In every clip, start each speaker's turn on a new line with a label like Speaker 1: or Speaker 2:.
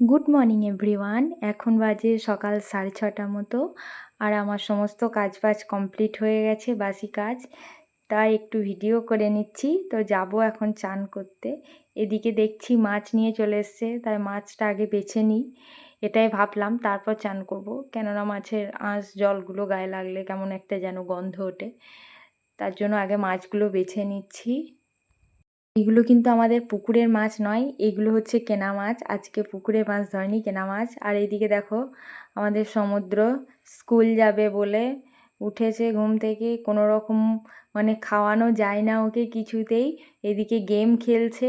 Speaker 1: Good morning everyone এখন বাজে সকাল সাড়ে ছটার মতো, আর আমার সমস্ত কাজ বাজ কমপ্লিট হয়ে গেছে, বাসি কাজ। তাই একটু ভিডিও করে নিচ্ছি। তো যাব এখন চান করতে। এদিকে দেখছি মাছ নিয়ে চলে এসছে, তাই মাছটা আগে বেছে নিই। এটাই ভাবলাম, তারপর চান করব। কেননা মাছের আঁশ, জলগুলো গায়ে লাগলে কেমন একটা যেন গন্ধ ওঠে। তার জন্য আগে মাছগুলো বেছে নিচ্ছি। এগুলো কিন্তু আমাদের পুকুরের মাছ নয় এগুলো হচ্ছে কেনা মাছ। আজকে পুকুরে মাছ ধরেনি কেনা মাছ। আর এইদিকে দেখো আমাদের সমুদ্র স্কুল যাবে বলে উঠেছে ঘুম থেকে। কোনো রকম মানে খাওয়ানো যায় না ওকে কিছুতেই। এদিকে গেম খেলছে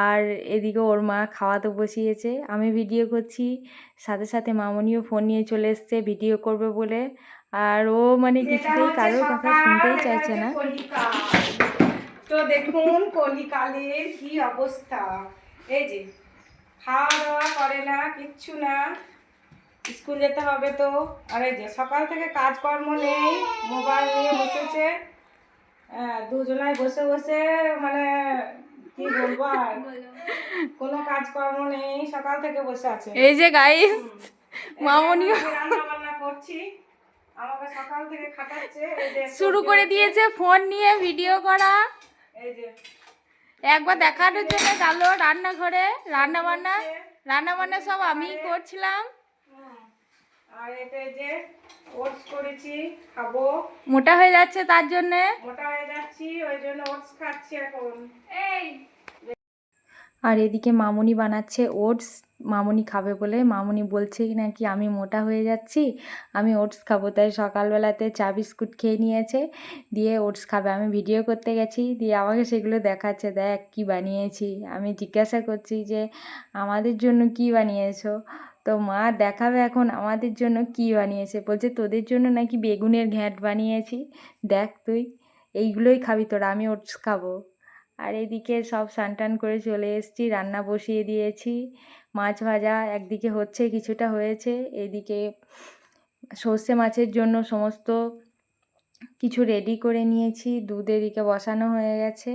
Speaker 1: আর এদিকে ওর মা খাওয়াতে বসিয়েছে। আমি ভিডিও করছি সাথে সাথে মামনিও ফোন নিয়ে চলে এসছে ভিডিও করবে বলে। আর ও মানে কিছুতেই কারোর কথা শুনতেই চাইছে না।
Speaker 2: তো দেখুন কলিকালের কি অবস্থা। এই যে খাওয়া দাওয়া করে না কিচ্ছু না। স্কুল যেতে হবে তো। আর এই যে সকাল থেকে কাজকর্ম নেই মোবাইল নিয়ে বসেছে। হ্যাঁ, দুজনাই বসে বসে মানে কি বলব আর? কোনো কাজকর্ম নেই সকাল থেকে বসে আছে।
Speaker 1: এই যে গাইস মামনিও
Speaker 2: রান্না বান্না করছি আমাকে সকাল থেকে খাটাচ্ছে
Speaker 1: শুরু করে দিয়েছে ফোন নিয়ে ভিডিও করা। একবার দেখানোর জন্য গেল রান্নাঘরে রান্না বান্না রান্না বান্না সব আমি করছিলাম।
Speaker 2: হুম। আর এটা যে ওটস করেছি খাব।
Speaker 1: মোটা হয়ে যাচ্ছে তার জন্য।
Speaker 2: মোটা হয়ে যাচ্ছি ওই জন্য ওটস খাচ্ছি এখন।
Speaker 1: আর এদিকে মামুনি বানাচ্ছে ওটস। মামুনি খাবে বলে মামুনি বলছে নাকি আমি মোটা হয়ে যাচ্ছি, আমি ওটস খাব। তাই সকালবেলাতে চা বিস্কুট খেয়ে নিয়েছে, দিয়ে ওটস খাবে। আমি ভিডিও করতে গেছি, দিয়ে আমাকে সেগুলো দেখাচ্ছে, দেখ কি বানিয়েছি। আমি জিজ্ঞাসা করছি যে, আমাদের জন্য কি বানিয়েছো? তো মা দেখাবে এখন আমাদের জন্য কি বানিয়েছে। বলছে, তোদের জন্য নাকি বেগুনের ঘ্যাঁট বানিয়েছি। দেখ তুই, এইগুলোই খাবি তোরা, আমি ওটস খাব। আর এদিকে সব টান করে চলে এসেছি, রান্না বসিয়ে দিয়েছি। মাছ ভাজা একদিকে হচ্ছে, কিছুটা হয়েছে। এদিকে সর্ষে মাছের জন্য সমস্ত কিছু রেডি করে নিয়েছি। দুধ এদিকে বসানো হয়ে গেছে।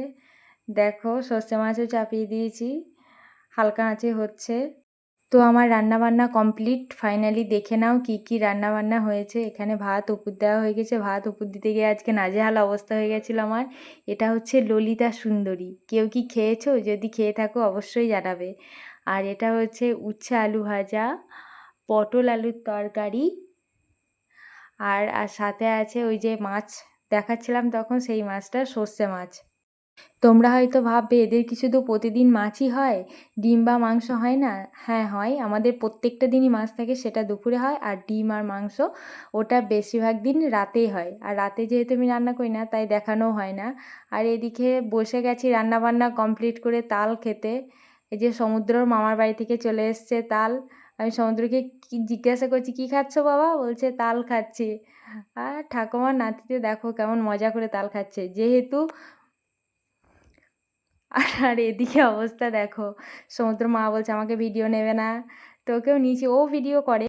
Speaker 1: দেখো, সর্ষে মাছও চাপিয়ে দিয়েছি। হালকা আঁচে হচ্ছে। তো আমার রান্নাবান্না কমপ্লিট ফাইনালি দেখে নাও কি কি রান্নাবান্না হয়েছে। এখানে ভাত উপর দেওয়া হয়ে গেছে। ভাত উপর দিতে গিয়ে আজকে নাজেহাল অবস্থা হয়ে গেছিল আমার। এটা হচ্ছে ললিতা সুন্দরী। কেউ কি খেয়েছো? যদি খেয়ে থাকো অবশ্যই জানাবে। আর এটা হচ্ছে উচ্ছে আলু ভাজা, পটল আলুর তরকারি, আর আর সাথে আছে ওই যে মাছ। দেখাচ্ছিলাম তখন সেই মাছটা, সর্ষে মাছ। তোমরা হয়তো ভাববে, এদের কি শুধু প্রতিদিন মাছই হয়? ডিম বা মাংস হয় না? হ্যাঁ হয়। আমাদের প্রত্যেকটা দিনই মাছ থাকে, সেটা দুপুরে হয়, আর ডিম আর মাংস ওটা বেশিরভাগ দিন রাতেই হয়। আর রাতে যেহেতু আমি রান্না করি না, তাই দেখানোও হয় না। আর এদিকে বসে গেছি রান্না বান্না কমপ্লিট করে তাল খেতে। এই যে সমুদ্রর মামার বাড়ি থেকে চলে এসছে তাল। আমি সমুদ্রকে জিজ্ঞাসা করছি, কী খাচ্ছ বাবা? বলছে, তাল খাচ্ছি। আর ঠাকুমার নাতিতে দেখো কেমন মজা করে তাল খাচ্ছে। যেহেতু আর এদিকে অবস্থা দেখো। সমুদ্র মা বলছে, আমাকে ভিডিও নেবে না। তো কেউ নিচে, ও ভিডিও করে।